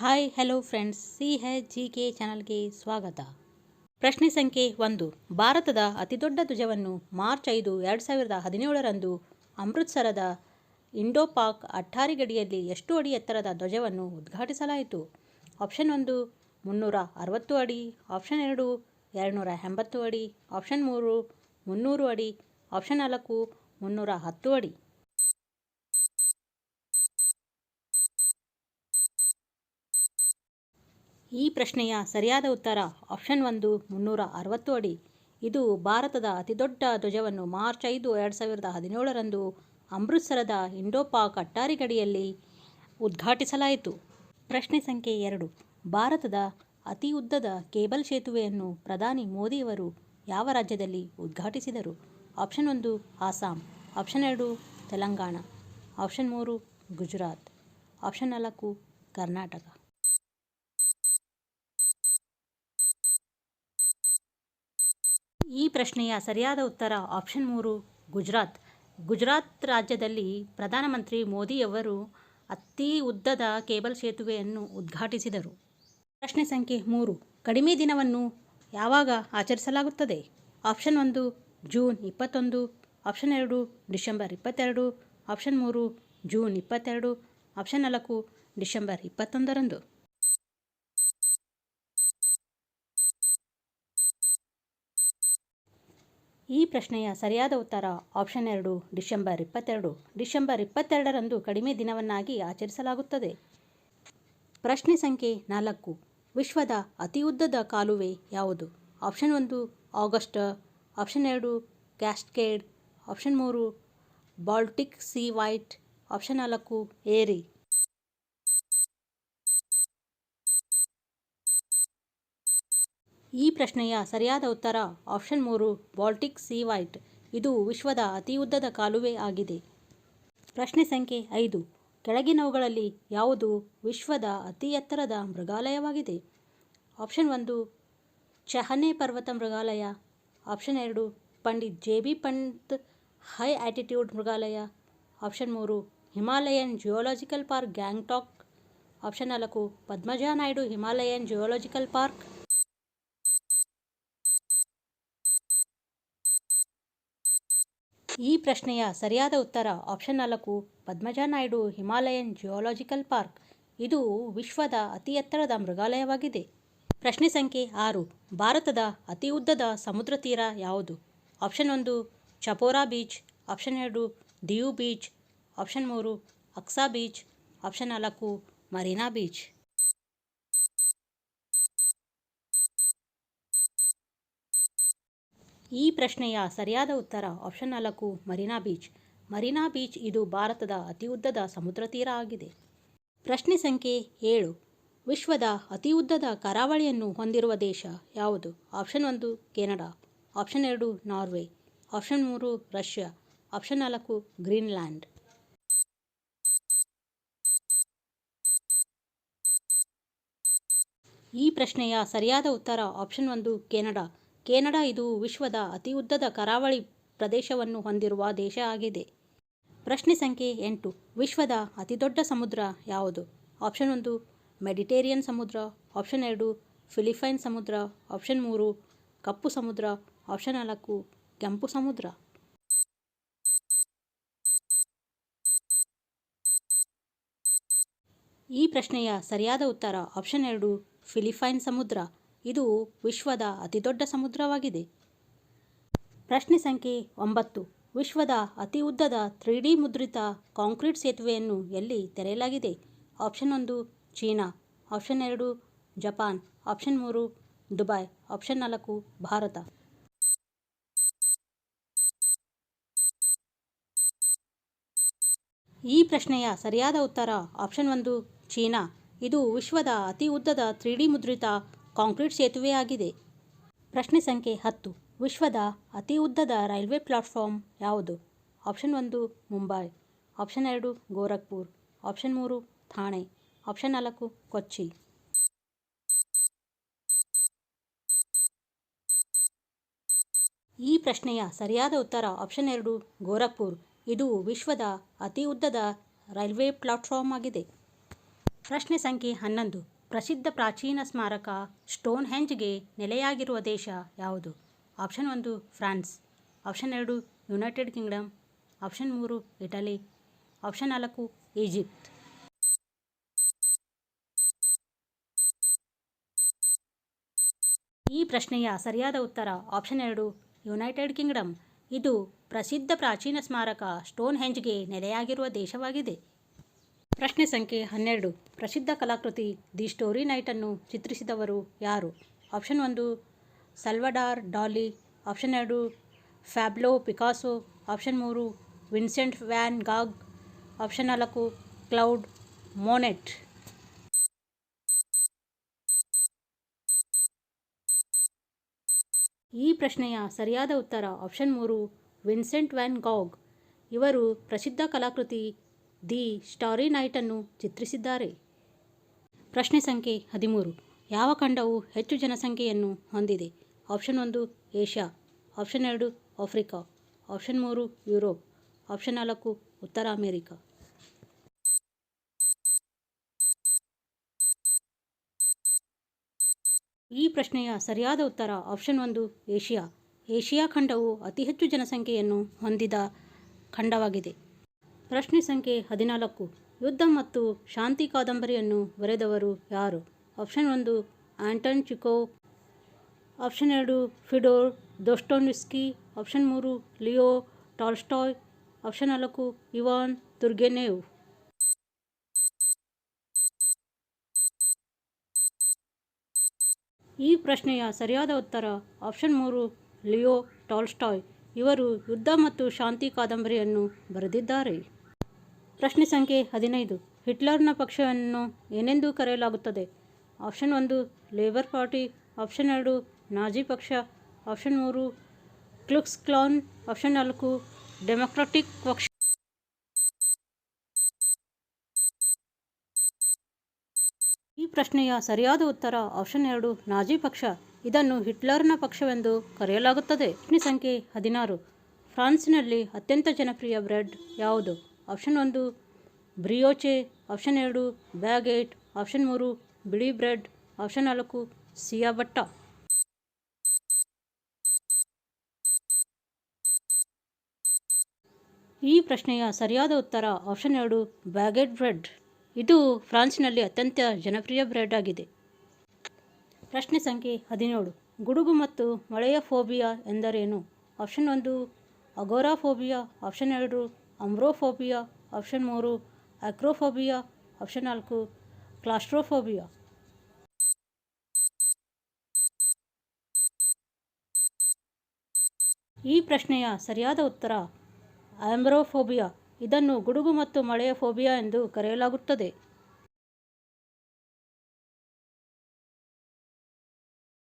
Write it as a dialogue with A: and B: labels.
A: Hi, hello friends. C H G K ಚಾನಲ್ಗೆ ಸ್ವಾಗತ. ಪ್ರಶ್ನೆ ಸಂಖ್ಯೆ ಒಂದು. ಭಾರತದ ಅತಿದೊಡ್ಡ ಧ್ವಜವನ್ನು ಮಾರ್ಚ್ ಐದು, ಎರಡು ಸಾವಿರದ ಹದಿನೇಳರಂದು ಅಮೃತ್ಸರದ ಇಂಡೋಪಾಕ್ ಅಟ್ಟಾರಿ ಗಡಿಯಲ್ಲಿ ಎಷ್ಟು ಅಡಿ ಎತ್ತರದ ಧ್ವಜವನ್ನು ಉದ್ಘಾಟಿಸಲಾಯಿತು. ಆಪ್ಷನ್ ಒಂದು, ಮುನ್ನೂರ ಅರವತ್ತು ಅಡಿ. ಆಪ್ಷನ್ ಎರಡು, ಎರಡುನೂರ ಎಂಬತ್ತು ಅಡಿ. ಆಪ್ಷನ್ ಮೂರು, ಮುನ್ನೂರು ಅಡಿ. ಆಪ್ಷನ್ ನಾಲ್ಕು, ಮುನ್ನೂರ ಹತ್ತು ಅಡಿ. ಈ ಪ್ರಶ್ನೆಯ ಸರಿಯಾದ ಉತ್ತರ ಆಪ್ಷನ್ ಒಂದು, ಮುನ್ನೂರ ಅರವತ್ತು ಅಡಿ. ಇದು ಭಾರತದ ಅತಿದೊಡ್ಡ ಧ್ವಜವನ್ನು ಮಾರ್ಚ್ ಐದು, ಎರಡು ಸಾವಿರದ ಹದಿನೇಳರಂದು ಅಮೃತ್ಸರದ ಇಂಡೋಪಾಕ್ ಅಟ್ಟಾರಿ ಗಡಿಯಲ್ಲಿ ಉದ್ಘಾಟಿಸಲಾಯಿತು. ಪ್ರಶ್ನೆ ಸಂಖ್ಯೆ ಎರಡು, ಭಾರತದ ಅತಿ ಉದ್ದದ ಕೇಬಲ್ ಸೇತುವೆಯನ್ನು ಪ್ರಧಾನಿ ಮೋದಿಯವರು ಯಾವ ರಾಜ್ಯದಲ್ಲಿ ಉದ್ಘಾಟಿಸಿದರು? ಆಪ್ಷನ್ ಒಂದು ಆಸಾಂ ಆಪ್ಷನ್ ಎರಡು, ತೆಲಂಗಾಣ. ಆಪ್ಷನ್ ಮೂರು, ಗುಜರಾತ್. ಆಪ್ಷನ್ ನಾಲ್ಕು, ಕರ್ನಾಟಕ. ಈ ಪ್ರಶ್ನೆಯ ಸರಿಯಾದ ಉತ್ತರ ಆಪ್ಷನ್ ಮೂರು, ಗುಜರಾತ್. ಗುಜರಾತ್ ರಾಜ್ಯದಲ್ಲಿ ಪ್ರಧಾನಮಂತ್ರಿ ಮೋದಿಯವರು ಅತಿ ಉದ್ದದ ಕೇಬಲ್ ಸೇತುವೆಯನ್ನು ಉದ್ಘಾಟಿಸಿದರು. ಪ್ರಶ್ನೆ ಸಂಖ್ಯೆ ಮೂರು, ಕಡಿಮೆ ದಿನವನ್ನು ಯಾವಾಗ ಆಚರಿಸಲಾಗುತ್ತದೆ? ಆಪ್ಷನ್ ಒಂದು, ಜೂನ್ ಇಪ್ಪತ್ತೊಂದು. ಆಪ್ಷನ್ ಎರಡು, ಡಿಸೆಂಬರ್ ಇಪ್ಪತ್ತೆರಡು. ಆಪ್ಷನ್ ಮೂರು, ಜೂನ್ ಇಪ್ಪತ್ತೆರಡು. ಆಪ್ಷನ್ ನಾಲ್ಕು, ಡಿಸೆಂಬರ್ ಇಪ್ಪತ್ತೊಂದರಂದು. ಈ ಪ್ರಶ್ನೆಯ ಸರಿಯಾದ ಉತ್ತರ ಆಪ್ಷನ್ ಎರಡು, ಡಿಸೆಂಬರ್ ಇಪ್ಪತ್ತೆರಡು. ಡಿಸೆಂಬರ್ ಇಪ್ಪತ್ತೆರಡರಂದು ಕಡಿಮೆ ದಿನವನ್ನಾಗಿ ಆಚರಿಸಲಾಗುತ್ತದೆ. ಪ್ರಶ್ನೆ ಸಂಖ್ಯೆ ನಾಲ್ಕು, ವಿಶ್ವದ ಅತಿ ಉದ್ದದ ಕಾಲುವೆ ಯಾವುದು? ಆಪ್ಷನ್ ಒಂದು, ಆಗಸ್ಟ್. ಆಪ್ಷನ್ ಎರಡು, ಕ್ಯಾಸ್ಕೇಡ್. ಆಪ್ಷನ್ ಮೂರು, ಬಾಲ್ಟಿಕ್ ಸಿ ವೈಟ್. ಆಪ್ಷನ್ ನಾಲ್ಕು, ಏರಿ. ಈ ಪ್ರಶ್ನೆಯ ಸರಿಯಾದ ಉತ್ತರ ಆಪ್ಷನ್ ಮೂರು, ಬಾಲ್ಟಿಕ್ ಸೀ ವೈಟ್. ಇದು ವಿಶ್ವದ ಅತಿ ಉದ್ದದ ಕಾಲುವೆ ಆಗಿದೆ. ಪ್ರಶ್ನೆ ಸಂಖ್ಯೆ ಐದು, ಕೆಳಗಿನವುಗಳಲ್ಲಿ ಯಾವುದು ವಿಶ್ವದ ಅತಿ ಎತ್ತರದ ಮೃಗಾಲಯವಾಗಿದೆ? ಆಪ್ಷನ್ ಒಂದು, ಚಹನೆ ಪರ್ವತ ಮೃಗಾಲಯ. ಆಪ್ಷನ್ ಎರಡು, Pandit J B Pant high altitude ಮೃಗಾಲಯ. ಆಪ್ಷನ್ ಮೂರು, Himalayan Zoological Park Gangtok. Option ನಾಲ್ಕು, Padmaja Naidu Himalayan Zoological Park. ಈ ಪ್ರಶ್ನೆಯ ಸರಿಯಾದ ಉತ್ತರ ಆಪ್ಷನ್ ನಾಲ್ಕು, Padmaja Naidu, Himalayan Zoological Park. ಇದು ವಿಶ್ವದ ಅತಿ ಎತ್ತರದ ಮೃಗಾಲಯವಾಗಿದೆ. ಪ್ರಶ್ನೆ ಸಂಖ್ಯೆ ಆರು, ಭಾರತದ ಅತಿ ಉದ್ದದ ಸಮುದ್ರ ತೀರ ಯಾವುದು? ಆಪ್ಷನ್ ಒಂದು, ಚಪೋರಾ ಬೀಚ್ ಆಪ್ಷನ್ ಎರಡು, ದಿಯು ಬೀಚ್ ಆಪ್ಷನ್ ಮೂರು, ಅಕ್ಸಾ ಬೀಚ್ ಆಪ್ಷನ್ ನಾಲ್ಕು, ಮರೀನಾ ಬೀಚ್ ಈ ಪ್ರಶ್ನೆಯ ಸರಿಯಾದ ಉತ್ತರ ಆಪ್ಷನ್ ನಾಲ್ಕು ಮರೀನಾ ಬೀಚ್. ಮರೀನಾ ಬೀಚ್ ಇದು ಭಾರತದ ಅತಿ ಉದ್ದದ ಸಮುದ್ರ ತೀರ ಆಗಿದೆ. ಪ್ರಶ್ನೆ ಸಂಖ್ಯೆ ಏಳು. ವಿಶ್ವದ ಅತಿ ಉದ್ದದ ಕರಾವಳಿಯನ್ನು ಹೊಂದಿರುವ ದೇಶ ಯಾವುದು? ಆಪ್ಷನ್ ಒಂದು ಕೆನಡಾ. ಆಪ್ಷನ್ ಎರಡು ನಾರ್ವೆ. ಆಪ್ಷನ್ ಮೂರು ರಷ್ಯಾ. ಆಪ್ಷನ್ ನಾಲ್ಕು ಗ್ರೀನ್ಲ್ಯಾಂಡ್. ಈ ಪ್ರಶ್ನೆಯ ಸರಿಯಾದ ಉತ್ತರ ಆಪ್ಷನ್ ಒಂದು ಕೆನಡಾ. ಕೆನಡಾ ಇದು ವಿಶ್ವದ ಅತಿ ಉದ್ದದ ಕರಾವಳಿ ಪ್ರದೇಶವನ್ನು ಹೊಂದಿರುವ ದೇಶ ಆಗಿದೆ. ಪ್ರಶ್ನೆ ಸಂಖ್ಯೆ ಎಂಟು. ವಿಶ್ವದ ಅತಿದೊಡ್ಡ ಸಮುದ್ರ ಯಾವುದು? ಆಪ್ಷನ್ ಒಂದು, ಮೆಡಿಟೇರಿಯನ್ ಸಮುದ್ರ. ಆಪ್ಷನ್ ಎರಡು ಫಿಲಿಪೈನ್ ಸಮುದ್ರ. ಆಪ್ಷನ್ ಮೂರು, ಕಪ್ಪು ಸಮುದ್ರ. ಆಪ್ಷನ್ ನಾಲ್ಕು, ಕೆಂಪು ಸಮುದ್ರ. ಈ ಪ್ರಶ್ನೆಯ ಸರಿಯಾದ ಉತ್ತರ ಆಪ್ಷನ್ ಎರಡು ಫಿಲಿಪೈನ್ ಸಮುದ್ರ. ಇದು ವಿಶ್ವದ ಅತಿದೊಡ್ಡ ಸಮುದ್ರವಾಗಿದೆ. ಪ್ರಶ್ನೆ ಸಂಖ್ಯೆ ಒಂಬತ್ತು. ವಿಶ್ವದ ಅತಿ ಉದ್ದದ ತ್ರೀ ಡಿ ಮುದ್ರಿತ ಕಾಂಕ್ರೀಟ್ ಸೇತುವೆಯನ್ನು ಎಲ್ಲಿ ತೆರೆಯಲಾಗಿದೆ? ಆಪ್ಷನ್ ಒಂದು, ಚೀನಾ. ಆಪ್ಷನ್ ಎರಡು, ಜಪಾನ್. ಆಪ್ಷನ್ ಮೂರು, ದುಬೈ. ಆಪ್ಷನ್ ನಾಲ್ಕು, ಭಾರತ. ಈ ಪ್ರಶ್ನೆಯ ಸರಿಯಾದ ಉತ್ತರ ಆಪ್ಷನ್ ಒಂದು, ಚೀನಾ. ಇದು ವಿಶ್ವದ ಅತಿ ಉದ್ದದ ತ್ರೀ ಡಿ ಮುದ್ರಿತ ಕಾಂಕ್ರೀಟ್ ಸೇತುವೆಯಾಗಿದೆ ಪ್ರಶ್ನೆ ಸಂಖ್ಯೆ ಹತ್ತು. ವಿಶ್ವದ ಅತಿ ಉದ್ದದ ರೈಲ್ವೆ ಪ್ಲಾಟ್ಫಾರ್ಮ್ ಯಾವುದು? ಆಪ್ಷನ್ ಒಂದು, ಮುಂಬೈ. ಆಪ್ಷನ್ ಎರಡು, ಗೋರಖ್ಪುರ್. ಆಪ್ಷನ್ ಮೂರು ಥಾಣೆ ಆಪ್ಷನ್ ನಾಲ್ಕು, ಕೊಚ್ಚಿ. ಈ ಪ್ರಶ್ನೆಯ ಸರಿಯಾದ ಉತ್ತರ ಆಪ್ಷನ್ ಎರಡು, ಗೋರಖ್ಪುರ್. ಇದು ವಿಶ್ವದ ಅತಿ ಉದ್ದದ ರೈಲ್ವೆ ಪ್ಲಾಟ್ಫಾರ್ಮ್ ಆಗಿದೆ. ಪ್ರಶ್ನೆ ಸಂಖ್ಯೆ ಹನ್ನೊಂದು. ಪ್ರಸಿದ್ಧ ಪ್ರಾಚೀನ ಸ್ಮಾರಕ ಸ್ಟೋನ್ ಹೆಂಜ್ಗೆ ನೆಲೆಯಾಗಿರುವ ದೇಶ ಯಾವುದು? ಆಪ್ಷನ್ ಒಂದು, ಫ್ರಾನ್ಸ್. ಆಪ್ಷನ್ ಎರಡು, ಯುನೈಟೆಡ್ ಕಿಂಗ್ಡಮ್. ಆಪ್ಷನ್ ಮೂರು, ಇಟಲಿ. ಆಪ್ಷನ್ ನಾಲ್ಕು, ಈಜಿಪ್ಟ್. ಈ ಪ್ರಶ್ನೆಯ ಸರಿಯಾದ ಉತ್ತರ ಆಪ್ಷನ್ ಎರಡು, ಯುನೈಟೆಡ್ ಕಿಂಗ್ಡಮ್. ಇದು ಪ್ರಸಿದ್ಧ ಪ್ರಾಚೀನ ಸ್ಮಾರಕ ಸ್ಟೋನ್ ಹೆಂಜ್ಗೆ ನೆಲೆಯಾಗಿರುವ ದೇಶವಾಗಿದೆ. ಪ್ರಶ್ನೆ ಸಂಖ್ಯೆ ಹನ್ನೆರಡು. ಪ್ರಸಿದ್ಧ ಕಲಾಕೃತಿ ದಿ ಸ್ಟೋರಿ ನೈಟನ್ನು ಚಿತ್ರಿಸಿದವರು ಯಾರು? ಆಪ್ಷನ್ ಒಂದು, ಸಲ್ವಡಾರ್ ಡಾಲಿ. ಆಪ್ಷನ್ ಎರಡು, ಫ್ಯಾಬ್ಲೋ ಪಿಕಾಸೋ. ಆಪ್ಷನ್ ಮೂರು, ವಿನ್ಸೆಂಟ್ ವ್ಯಾನ್ ಗಾಗ್. ಆಪ್ಷನ್ ನಾಲ್ಕು, ಕ್ಲೌಡ್ ಮೋನೆಟ್. ಈ ಪ್ರಶ್ನೆಯ ಸರಿಯಾದ ಉತ್ತರ ಆಪ್ಷನ್ ಮೂರು, ವಿನ್ಸೆಂಟ್ ವ್ಯಾನ್ ಗಾಗ್. ಇವರು ಪ್ರಸಿದ್ಧ ಕಲಾಕೃತಿ ದಿ ಸ್ಟಾರಿ ನೈಟನ್ನು ಚಿತ್ರಿಸಿದ್ದಾರೆ. ಪ್ರಶ್ನೆ ಸಂಖ್ಯೆ ಹದಿಮೂರು. ಯಾವ ಖಂಡವು ಹೆಚ್ಚು ಜನಸಂಖ್ಯೆಯನ್ನು ಹೊಂದಿದೆ? ಆಪ್ಷನ್ ಒಂದು, ಏಷ್ಯಾ. ಆಪ್ಷನ್ ಎರಡು, ಆಫ್ರಿಕಾ. ಆಪ್ಷನ್ ಮೂರು, ಯುರೋಪ್. ಆಪ್ಷನ್ ನಾಲ್ಕು, ಉತ್ತರ ಅಮೆರಿಕಾ. ಈ ಪ್ರಶ್ನೆಯ ಸರಿಯಾದ ಉತ್ತರ ಆಪ್ಷನ್ ಒಂದು, ಏಷ್ಯಾ. ಏಷ್ಯಾ ಖಂಡವು ಅತಿ ಹೆಚ್ಚು ಜನಸಂಖ್ಯೆಯನ್ನು ಹೊಂದಿದ ಖಂಡವಾಗಿದೆ. ಪ್ರಶ್ನೆ ಸಂಖ್ಯೆ ಹದಿನಾಲ್ಕು. ಯುದ್ಧ ಮತ್ತು ಶಾಂತಿ ಕಾದಂಬರಿಯನ್ನು ಬರೆದವರು ಯಾರು? ಆಪ್ಷನ್ ಒಂದು, ಆಂಟನ್ ಚಿಕೋ. ಆಪ್ಷನ್ ಎರಡು, ಫಿಡೋರ್ ದೊಸ್ಟೋನ್ಸ್ಕಿ. ಆಪ್ಷನ್ ಮೂರು, ಲಿಯೋ ಟಾಲ್ಸ್ಟಾಯ್. ಆಪ್ಷನ್ ನಾಲ್ಕು, ಇವಾನ್ ತುರ್ಗೆನೇವ್. ಈ ಪ್ರಶ್ನೆಯ ಸರಿಯಾದ ಉತ್ತರ ಆಪ್ಷನ್ ಮೂರು, ಲಿಯೋ ಟಾಲ್ಸ್ಟಾಯ್. ಇವರು ಯುದ್ಧ ಮತ್ತು ಶಾಂತಿ ಕಾದಂಬರಿಯನ್ನು ಬರೆದಿದ್ದಾರೆ. ಪ್ರಶ್ನೆ ಸಂಖ್ಯೆ ಹದಿನೈದು. ಹಿಟ್ಲರ್ನ ಪಕ್ಷವನ್ನು ಏನೆಂದು ಕರೆಯಲಾಗುತ್ತದೆ? ಆಪ್ಷನ್ ಒಂದು, ಲೇಬರ್ ಪಾರ್ಟಿ. ಆಪ್ಷನ್ ಎರಡು, ನಾಜಿ ಪಕ್ಷ. ಆಪ್ಷನ್ ಮೂರು, ಕ್ಲುಕ್ಸ್ ಕ್ಲಾನ್. ಆಪ್ಷನ್ ನಾಲ್ಕು, ಡೆಮೊಕ್ರಾಟಿಕ್ ಪಕ್ಷ. ಈ ಪ್ರಶ್ನೆಯ ಸರಿಯಾದ ಉತ್ತರ ಆಪ್ಷನ್ ಎರಡು, ನಾಜಿ ಪಕ್ಷ. ಇದನ್ನು ಹಿಟ್ಲರ್ನ ಪಕ್ಷವೆಂದು ಕರೆಯಲಾಗುತ್ತದೆ. ಪ್ರಶ್ನೆ ಸಂಖ್ಯೆ ಹದಿನಾರು. ಫ್ರಾನ್ಸ್ನಲ್ಲಿ ಅತ್ಯಂತ ಜನಪ್ರಿಯ ಬ್ರೆಡ್ ಯಾವುದು? ಆಪ್ಷನ್ ಒಂದು, ಬ್ರಿಯೋಚೆ. ಆಪ್ಷನ್ ಎರಡು, ಬ್ಯಾಗೇಟ್. ಆಪ್ಷನ್ ಮೂರು, ಬಿಳಿ ಬ್ರೆಡ್. ಆಪ್ಷನ್ ನಾಲ್ಕು ಸಿಯಾಬಟ್ಟ ಈ ಪ್ರಶ್ನೆಯ ಸರಿಯಾದ ಉತ್ತರ ಆಪ್ಷನ್ ಎರಡು, ಬ್ಯಾಗೆಟ್ ಬ್ರೆಡ್. ಇದು ಫ್ರಾನ್ಸ್ನಲ್ಲಿ ಅತ್ಯಂತ ಜನಪ್ರಿಯ ಬ್ರೆಡ್ ಆಗಿದೆ. ಪ್ರಶ್ನೆ ಸಂಖ್ಯೆ ಹದಿನೇಳು, ಗುಡುಗು ಮತ್ತು ಮಳೆಯ ಫೋಬಿಯಾ ಎಂದರೇನು? ಆಪ್ಷನ್ ಒಂದು ಅಗೋರಾಫೋಬಿಯಾ ಆಪ್ಷನ್ ಎರಡು ಅಂಬ್ರೋಫೋಬಿಯಾ ಆಪ್ಷನ್ ಮೂರು ಅಕ್ರೋಫೋಬಿಯಾ ಆಪ್ಷನ್ ನಾಲ್ಕು, ಕ್ಲಾಸ್ಟ್ರೋಫೋಬಿಯಾ. ಈ ಪ್ರಶ್ನೆಯ ಸರಿಯಾದ ಉತ್ತರ ಆಂಬ್ರೋಫೋಬಿಯಾ ಇದನ್ನು ಗುಡುಗು ಮತ್ತು ಮಳೆಯ ಫೋಬಿಯಾ ಎಂದು ಕರೆಯಲಾಗುತ್ತದೆ.